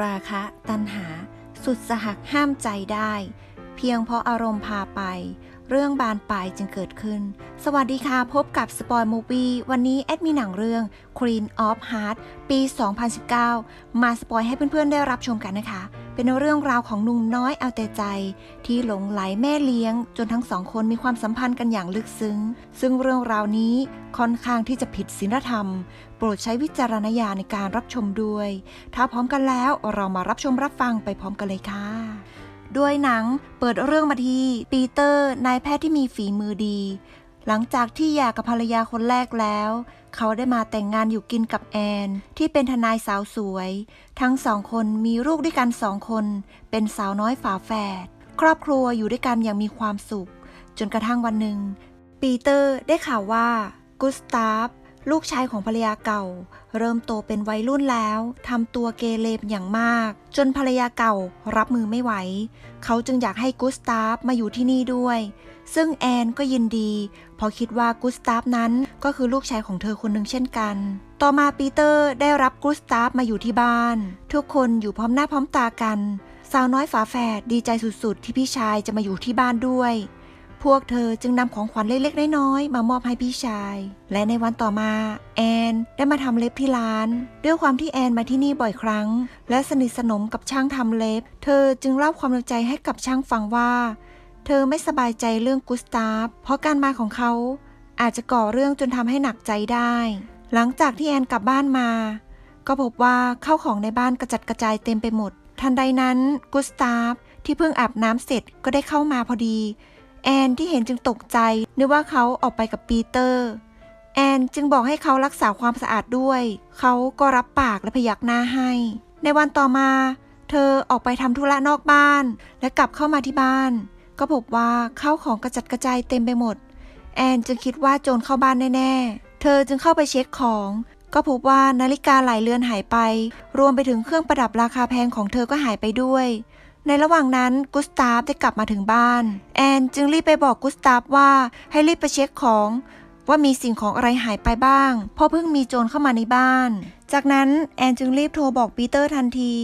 ราคะตัณหา สุดสหักห้ามใจได้ เพียงเพราะอารมณ์พาไป เรื่องบานปลายจึงเกิดขึ้น สวัสดีค่ะ พบกับสปอยมูฟี่วันนี้แอดมีหนังเรื่อง Queen of Heart ปี 2019 มาสปอยให้เพื่อนๆได้รับชมกันนะคะ เป็นเรื่องราวของหนุ่มน้อยเอาแต่ใจ ที่หลงไหลแม่เลี้ยง จนทั้งสองคนมีความสัมพันธ์กันอย่างลึกซึ้ง ซึ่งเรื่องราวนี้ค่อนข้างที่จะผิดศีลธรรม โปรดใช้วิจารณญาณในการรับชมด้วย ถ้าพร้อมกันแล้วเรามารับชมรับฟังไปพร้อมกันเลยค่ะด้วยหนังเปิดเรื่องมาที่ปีเตอร์นายแพทย์ที่มีฝีมือดี หลังจากที่หย่ากับภรรยาคนแรกแล้ว เขาได้มาแต่งงานอยู่กินกับแอน ที่เป็นทนายสาวสวย ทั้งสองคนมีลูกด้วยกันสองคน เป็นสาวน้อยฝาแฝด ครอบครัวอยู่ด้วยกันอย่างมีความสุข จนกระทั่งวันหนึ่ง ปีเตอร์ได้ข่าวว่ากุสตาฟ ลูกชายของภรรยาเก่า เริ่มโตเป็นวัยรุ่นแล้วทำตัวเกเรอย่างมาก จนภรรยาเก่ารับมือไม่ไหว เขาจึงอยากให้กุสตาฟมาอยู่ที่นี่ด้วย ซึ่งแอนก็ยินดี เพราะคิดว่ากุสตาฟนั้นก็คือลูกชายของเธอคนหนึ่งเช่นกัน ต่อมาปีเตอร์ได้รับกุสตาฟมาอยู่ที่บ้าน ทุกคนอยู่พร้อมหน้าพร้อมตากัน สาวน้อยฝาแฝดดีใจสุดๆ ที่พี่ชายจะมาอยู่ที่บ้านด้วย พวกเธอจึงนำของขวัญเล็กๆน้อยๆมามอบให้พี่ชาย และในวันต่อมา แอนได้มาทำเล็บที่ร้าน ด้วยความที่แอนมาที่นี่บ่อยครั้ง และสนิทสนมกับช่างทำเล็บ เธอจึงเล่าความในใจให้กับช่างฟังว่า เธอไม่สบายใจเรื่องกุสตาฟเพราะการมาของเขาอาจจะก่อเรื่องจนทำให้หนักใจได้ หลังจากที่แอนกลับบ้านมา ก็พบว่าข้าวของในบ้านกระจัดกระจายเต็มไปหมด ทันใดนั้นกุสตาฟที่เพิ่งอาบน้ำเสร็จก็ได้เข้ามาพอดี แอนที่เห็นจึงตกใจนึกว่าเขาออกไปกับปีเตอร์ แอนจึงบอกให้เขารักษาความสะอาดด้วย เขาก็รับปากและพยักหน้าให้ ในวันต่อมา เธอออกไปทำธุระนอกบ้าน และกลับเข้ามาที่บ้าน ก็พบว่าข้าวของกระจัดกระจายเต็มไปหมด แอนจึงคิดว่าโจรเข้าบ้านแน่ๆ เธอจึงเข้าไปเช็คของ ก็พบว่านาฬิกาหลายเรือนหายไป รวมไปถึงเครื่องประดับราคาแพงของเธอก็หายไปด้วย ในระหว่างนั้นกุสตาฟได้กลับมาถึงบ้าน แอนจึงรีบไปบอกกุสตาฟว่าให้รีบไปเช็คของว่ามีสิ่งของอะไรหายไปบ้าง เพราะเพิ่งมีโจรเข้ามาในบ้าน จากนั้นแอนจึงรีบโทรบอกปีเตอร์ทันที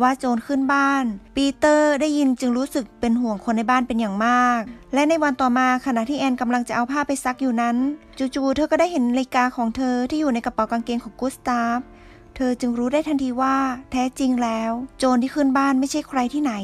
ว่าโจรขึ้นบ้าน ปีเตอร์ได้ยินจึงรู้สึกเป็นห่วงคนในบ้านเป็นอย่างมาก และในวันต่อมาขณะที่แอนกำลังจะเอาผ้าไปซักอยู่นั้น จู่ๆเธอก็ได้เห็นนาฬิกาของเธอที่อยู่ในกระเป๋ากางเกงของกุสตาฟ เธอจึงรู้ได้ทันทีว่าแท้จริงแล้ว โจรที่ขึ้นบ้านไม่ใช่ใครที่ไหน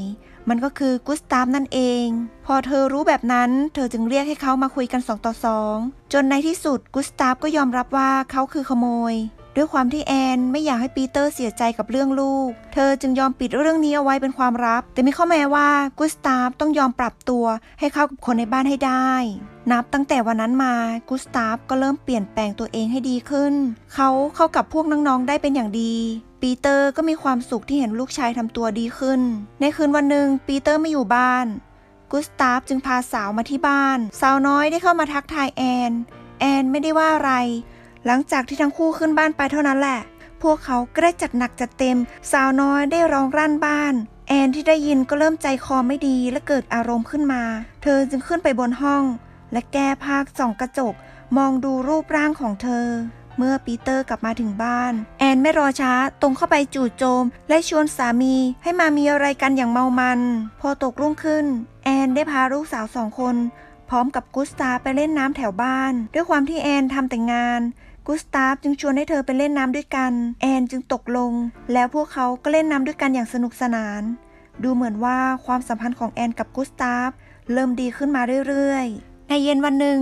มันก็คือกุสตาฟนั่นเอง พอเธอรู้แบบนั้น เธอจึงเรียกให้เขามาคุยกันสองต่อสองจนในที่สุดกุสตาฟก็ยอมรับว่าเขาคือขโมย ด้วยความที่แอนไม่อยากให้ปีเตอร์เสียใจกับเรื่องลูก เธอจึงยอมปิดเรื่องนี้เอาไว้เป็นความลับ แต่มีข้อแม้ว่ากุสตาฟต้องยอมปรับตัวให้เข้ากับคนในบ้านให้ได้ นับตั้งแต่วันนั้นมากุสตาฟก็เริ่มเปลี่ยนแปลงตัวเองให้ดีขึ้น เขาเข้ากับพวกน้องๆได้เป็นอย่างดีปีเตอร์ก็มีความสุขที่เห็นลูกชายทำตัวดีขึ้น ในคืนวันหนึ่งปีเตอร์ไม่อยู่บ้าน กุสตาฟจึงพาสาวมาที่บ้าน สาวน้อยได้เข้ามาทักทายแอน แอนไม่ได้ว่าอะไร หลังจากที่ทั้งคู่ขึ้นบ้านไปเท่านั้นแหละ พวกเขาก็ได้จัดหนักจัดเต็ม สาวน้อยได้ร้องรั่นบ้าน แอนที่ได้ยินก็เริ่มใจคอไม่ดีและเกิดอารมณ์ขึ้นมา เธอจึงขึ้นไปบนห้อง และแก้ผ้าส่องกระจก มองดูรูปร่างของเธอ เมื่อปีเตอร์กลับมาถึงบ้าน แอนไม่รอช้าตรงเข้าไปจู่โจม และชวนสามีให้มามีอะไรกันอย่างเมามัน พอตกรุ่งขึ้น แอนได้พาลูกสาวสองคน พร้อมกับกุสตาไปเล่นน้ำแถวบ้าน ด้วยความที่แอนทำแต่งงาน กุสตาฟจึงชวนให้เธอไปเล่นน้ำด้วยกัน แอนจึงตกลง แล้วพวกเขาก็เล่นน้ำด้วยกันอย่างสนุกสนาน ดูเหมือนว่าความสัมพันธ์ของแอนกับกุสตาฟเริ่มดีขึ้นมาเรื่อยๆ ในเย็นวันหนึ่ง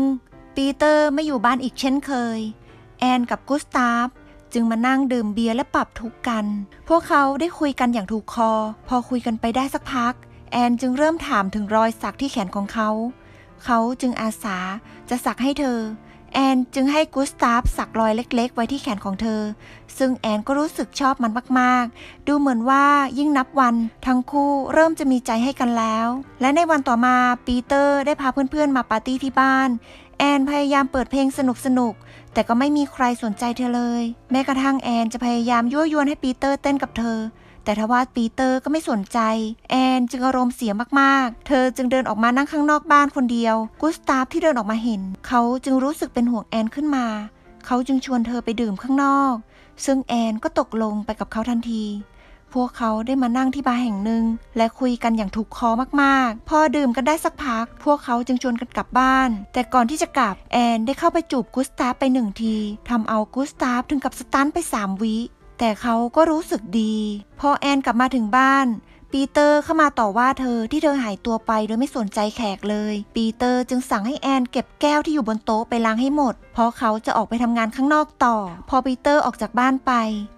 ปีเตอร์ไม่อยู่บ้านอีกเช่นเคย แอนกับกุสตาฟจึงมานั่งดื่มเบียร์และปรับทุกข์กัน พวกเขาได้คุยกันอย่างถูกคอ พอคุยกันไปได้สักพัก แอนจึงเริ่มถามถึงรอยสักที่แขนของเขา เขาจึงอาสาจะสักให้เธอ แอนจึงให้กุสตาฟสักรอยเล็กๆ ไว้ที่แขนของเธอ ซึ่งแอนก็รู้สึกชอบมันมากๆ ดูเหมือนว่ายิ่งนับวันทั้งคู่เริ่มจะมีใจให้กันแล้ว และในวันต่อมาปีเตอร์ได้พาเพื่อนๆ มาปาร์ตี้ที่บ้าน แอนพยายามเปิดเพลงสนุกๆ แต่ก็ไม่มีใครสนใจเธอเลย แม้กระทั่งแอนจะพยายามยั่วยวนให้ปีเตอร์เต้นกับเธอ แต่ทว่าปีเตอร์ก็ไม่สนใจ แอนจึงอารมณ์เสียมากๆ เธอจึงเดินออกมานั่งข้างนอกบ้านคนเดียว กุสตาฟที่เดินออกมาเห็น เขาจึงรู้สึกเป็นห่วงแอนขึ้นมา เขาจึงชวนเธอไปดื่มข้างนอก ซึ่งแอนก็ตกลงไปกับเขาทันทีพวกเขาได้มานั่งที่บาร์แห่งหนึ่ง และคุยกันอย่างถูกคอมากๆ พอดื่มกันได้สักพัก พวกเขาจึงชวนกันกลับบ้าน แต่ก่อนที่จะกลับแอนได้เข้าไปจูบกุสตาฟไปหนึ่งทีทำเอากุสตาฟถึงกับสตันไปสามวิ แต่เขาก็รู้สึกดี พอแอนกลับมาถึงบ้าน ปีเตอร์เข้ามาต่อว่าเธอที่เธอหายตัวไปโดยไม่สนใจแขกเลย ปีเตอร์จึงสั่งให้แอนเก็บแก้วที่อยู่บนโต๊ะไปล้างให้หมด เพราะเขาจะออกไปทำงานข้างนอกต่อ พอปีเตอร์ออกจากบ้านไป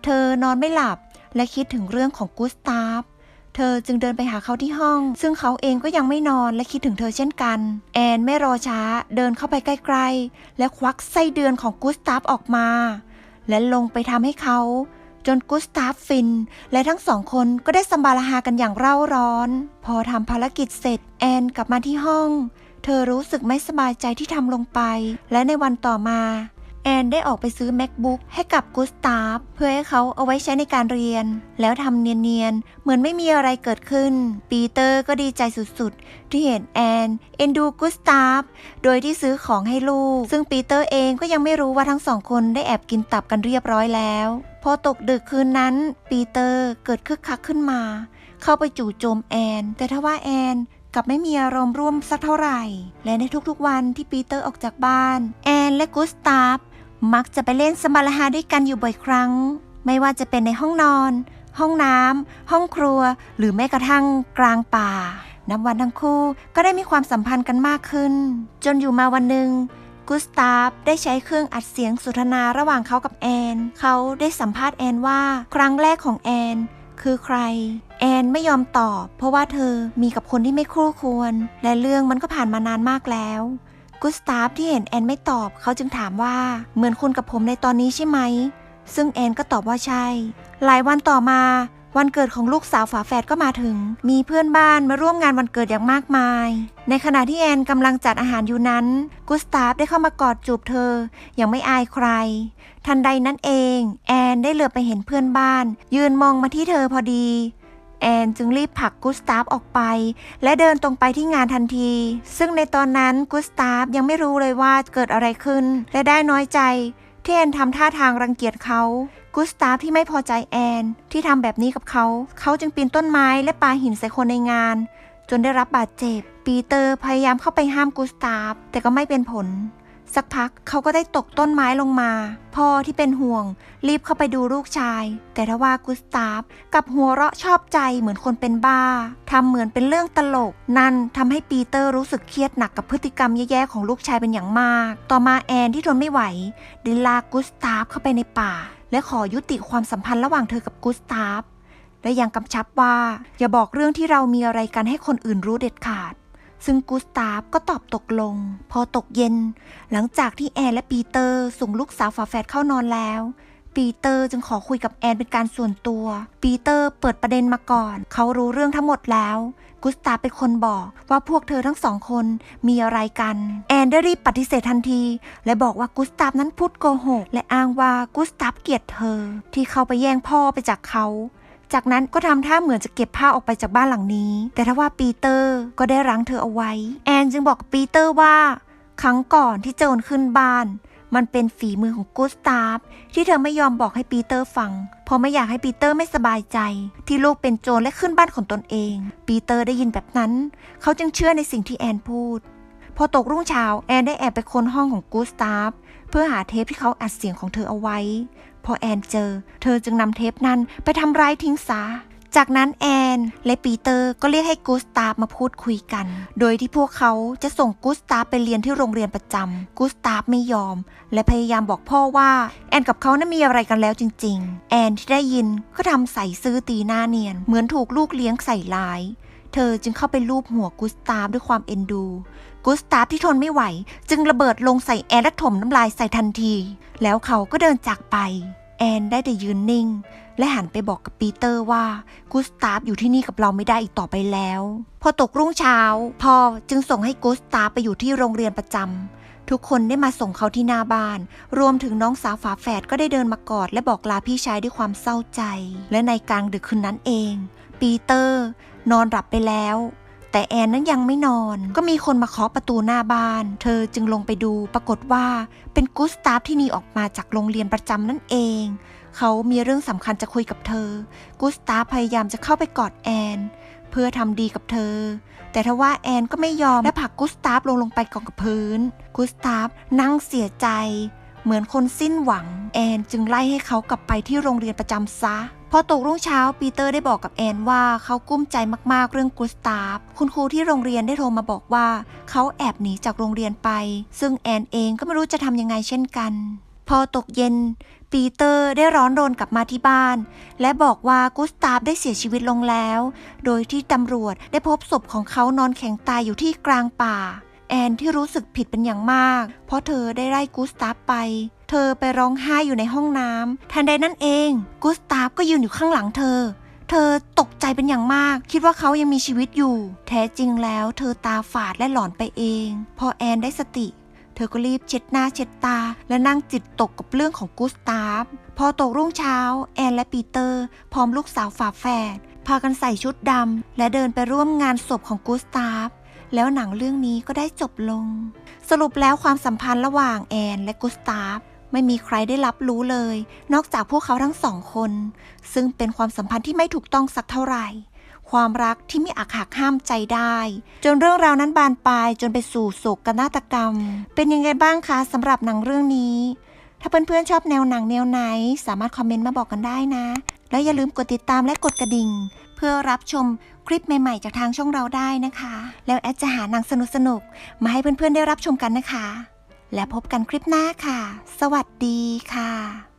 เธอนอนไม่หลับ และคิดถึงเรื่องของกุสตาฟเธอจึงเดินไปหาเขาที่ห้อง ซึ่งเขาเองก็ยังไม่นอนและคิดถึงเธอเช่นกัน แอนไม่รอช้าเดินเข้าไปใกล้ ๆ และควักไส้เดือนของกุสตาฟออกมา และลงไปทำให้เขา จนกุสตาฟฟิน และทั้งสองคนก็ได้สัมบาลาฮากันอย่างเร่าร้อน พอทำภารกิจเสร็จ แอนกลับมาที่ห้อง เธอรู้สึกไม่สบายใจที่ทำลงไป และในวันต่อมา แอนได้ออกไปซื้อ macbook ให้กับกุสตาฟเพื่อให้เขาเอาไว้ใช้ในการเรียน แล้วทำเนียนๆ เหมือนไม่มีอะไรเกิดขึ้น ปีเตอร์ก็ดีใจสุดๆ ที่เห็นแอน เอ็นดูกุสตาฟโดยที่ซื้อของให้ลูก ซึ่งปีเตอร์เองก็ยังไม่รู้ว่าทั้งสองคนได้แอบกินตับกันเรียบร้อยแล้ว พอตกดึกคืนนั้นปีเตอร์เกิดคึกคักขึ้นมา เข้าไปจู่โจมแอน แต่ทว่าแอนกับไม่มีอารมณ์ร่วมสักเท่าไหร่ และในทุกๆวันที่ปีเตอร์ออกจากบ้าน แอนและกุสตาฟ มักจะไปเล่นสมาลาฮาด้วยกันอยู่บ่อยครั้ง ไม่ว่าจะเป็นในห้องนอน ห้องน้ำห้องครัว หรือแม้กระทั่งกลางป่า นับวันทั้งคู่ก็ได้มีความสัมพันธ์กันมากขึ้น จนอยู่มาวันหนึ่งกุสตาฟได้ใช้เครื่องอัดเสียงสนทนาระหว่างเขากับแอน เขาได้สัมภาษณ์แอนว่าครั้งแรกของแอน คือใคร แอนไม่ยอมตอบ เพราะว่าเธอมีกับคนที่ไม่คู่ควร และเรื่องมันก็ผ่านมานานมากแล้ว กุสตาฟที่เห็นแอนไม่ตอบ เขาจึงถามว่าเหมือนคุณกับผมในตอนนี้ใช่ไหม ซึ่งแอนก็ตอบว่าใช่ หลายวันต่อมา วันเกิดของลูกสาวฝาแฝดก็มาถึง มีเพื่อนบ้านมาร่วมงานวันเกิดอย่างมากมาย ในขณะที่แอนกำลังจัดอาหารอยู่นั้น กุสตาฟได้เข้ามากอดจูบเธอ อย่างไม่อายใคร ทันใดนั้นเอง แอนได้เหลือบไปเห็นเพื่อนบ้าน ยืนมองมาที่เธอพอดี แอนจึงรีบผลักกุสตาฟออกไป และเดินตรงไปที่งานทันที ซึ่งในตอนนั้นกุสตาฟยังไม่รู้เลยว่าเกิดอะไรขึ้น และได้น้อยใจ ที่แอนทำท่าทางรังเกียจเขากุสตาฟที่ไม่พอใจแอน ที่ทำแบบนี้กับเขา เขาจึงปีนต้นไม้และปาหินใส่คนในงาน จนได้รับบาดเจ็บ ปีเตอร์พยายามเข้าไปห้ามกุสตาฟแต่ก็ไม่เป็นผล สักพักเขาก็ได้ตกต้นไม้ลงมา พ่อที่เป็นห่วง รีบเข้าไปดูลูกชาย แต่ทว่ากุสตาฟกับหัวเราะชอบใจเหมือนคนเป็นบ้าทำเหมือนเป็นเรื่องตลก นั่นทำให้ปีเตอร์รู้สึกเครียดหนักกับพฤติกรรมแย่ๆของลูกชายเป็นอย่างมาก ต่อมาแอนที่ทนไม่ไหวได้ลากกุสตาฟเข้าไปในป่า และขอยุติความสัมพันธ์ระหว่างเธอกับกุสตาฟและยังกำชับว่าอย่าบอกเรื่องที่เรามีอะไรกันให้คนอื่นรู้เด็ดขาด ซึ่งกุสตาฟก็ตอบตกลง พอตกเย็น หลังจากที่แอนและปีเตอร์ส่งลูกสาวฝาแฝดเข้านอนแล้ว ปีเตอร์จึงขอคุยกับแอนเป็นการส่วนตัว ปีเตอร์เปิดประเด็นมาก่อน เขารู้เรื่องทั้งหมดแล้วกุสตาฟเป็นคนบอกว่าพวกเธอทั้งสองคนมีอะไรกัน แอนได้รีบปฏิเสธทันที และบอกว่ากุสตาฟนั้นพูดโกหก และอ้างว่ากุสตาฟเกลียดเธอ ที่เขาไปแย่งพ่อไปจากเขา จากนั้นก็ทำท่าเหมือนจะเก็บผ้าออกไปจากบ้านหลังนี้ แต่ถ้าว่าปีเตอร์ก็ได้รั้งเธอเอาไว้ แอนจึงบอกกับปีเตอร์ว่า ครั้งก่อนที่โจรขึ้นบ้าน มันเป็นฝีมือของกุสตาฟที่เธอไม่ยอมบอกให้ปีเตอร์ฟัง เพราะไม่อยากให้ปีเตอร์ไม่สบายใจ ที่ลูกเป็นโจรและขึ้นบ้านของตนเอง ปีเตอร์ได้ยินแบบนั้น เขาจึงเชื่อในสิ่งที่แอนพูด พอตกรุ่งเช้าแอนได้แอบไปค้นห้องของกุสตาฟเพื่อหาเทปที่เขาอัดเสียงของเธอเอาไว้ พอแอนเจอ เธอจึงนำเทปนั้นไปทำร้ายทิ้งซะจากนั้นแอนและปีเตอร์ก็เรียกให้กุสตาฟมาพูดคุยกัน โดยที่พวกเขาจะส่งกุสตาฟไปเรียนที่โรงเรียนประจำกุสตาฟไม่ยอม และพยายามบอกพ่อว่า แอนกับเขานั้นมีอะไรกันแล้วจริง ๆ แอนที่ได้ยินก็ทำใส่ซื้อตีหน้าเนียน เหมือนถูกลูกเลี้ยงใส่ร้าย เธอจึงเข้าไปลูบหัวกุสตาฟด้วยความเอ็นดู กุสตาฟที่ทนไม่ไหว จึงระเบิดลงใส่แอนและถมน้ำลายใส่ทันที แล้วเขาก็เดินจากไป แอนได้แต่ยืนนิ่ง และหันไปบอกกับปีเตอร์ว่ากุสตาฟอยู่ที่นี่กับเราไม่ได้อีกต่อไปแล้ว พอตกรุ่งเช้าพ่อจึงส่งให้กุสตาฟไปอยู่ที่โรงเรียนประจำทุกคนได้มาส่งเขาที่หน้าบ้าน รวมถึงน้องสาวฝาแฝดก็ได้เดินมากอด และบอกลาพี่ชายด้วยความเศร้าใจ และในกลางดึกคืนนั้นเอง ปีเตอร์ นอนหลับไปแล้ว แต่แอนนั้นยังไม่นอน ก็มีคนมาเคาะประตูหน้าบ้าน เธอจึงลงไปดูปรากฏว่าเป็นกุสตาฟที่หนีออกมาจากโรงเรียนประจำนั่นเอง เขามีเรื่องสำคัญจะคุยกับเธอ กุสตาฟพยายามจะเข้าไปกอดแอน เพื่อทำดีกับเธอ แต่ทว่าแอนก็ไม่ยอมและผลักกุสตาฟลงลงไปกองกับพื้น กุสตาฟนั่งเสียใจเหมือนคนสิ้นหวัง แอนจึงไล่ให้เขากลับไปที่โรงเรียนประจำซะ พอตกรุ่งเช้าปีเตอร์ได้บอกกับแอนว่าเขากุ้มใจมากๆเรื่องกุสตาฟคุณครูที่โรงเรียนได้โทรมาบอกว่า เขาแอบหนีจากโรงเรียนไป ซึ่งแอนเองก็ไม่รู้จะทำยังไงเช่นกัน พอตกเย็น ปีเตอร์ได้ร้อนรนกลับมาที่บ้าน และบอกว่ากุสตาฟได้เสียชีวิตลงแล้ว โดยที่ตำรวจได้พบศพของเขานอนแข็งตายอยู่ที่กลางป่าแอนที่รู้สึกผิดเป็นอย่างมาก เพราะเธอได้ไล่กุสตาฟไป เธอไปร้องไห้อยู่ในห้องน้ำทันใดนั้นเอง กุสตาฟก็ยืนอยู่ข้างหลังเธอ เธอตกใจเป็นอย่างมาก คิดว่าเขายังมีชีวิตอยู่ แท้จริงแล้วเธอตาฝาดและหลอนไปเอง พอแอนได้สติ เธอก็รีบเช็ดหน้าเช็ดตา และนั่งจิตตกกับเรื่องของกุสตาฟ พอตกรุ่งเช้า แอนและปีเตอร์ พร้อมลูกสาวฝาแฝดพากันใส่ชุดดำและเดินไปร่วมงานศพของกุสตาฟแล้วหนังเรื่องนี้ก็ได้จบลง สรุปแล้วความสัมพันธ์ระหว่างแอนและกุสตาฟ ไม่มีใครได้รับรู้เลย นอกจากพวกเขาทั้งสองคน ซึ่งเป็นความสัมพันธ์ที่ไม่ถูกต้องสักเท่าไหร่ ความรักที่ไม่อาจหักห้ามใจได้ จนเรื่องราวนั้นบานปลายจนไปสู่โศกนาฏกรรม เป็นยังไงบ้างคะสำหรับหนังเรื่องนี้ ถ้าเพื่อนๆชอบแนวหนังแนวไหน สามารถคอมเมนต์มาบอกกันได้นะ แล้วอย่าลืมกดติดตามและกดกระดิ่ง เพื่อรับชมคลิปใหม่ๆ จากทางช่องเราได้นะคะ แล้วแอดจะหาหนังสนุกๆมาให้เพื่อนๆได้รับชมกันนะคะ และพบกันคลิปหน้าค่ะ สวัสดีค่ะ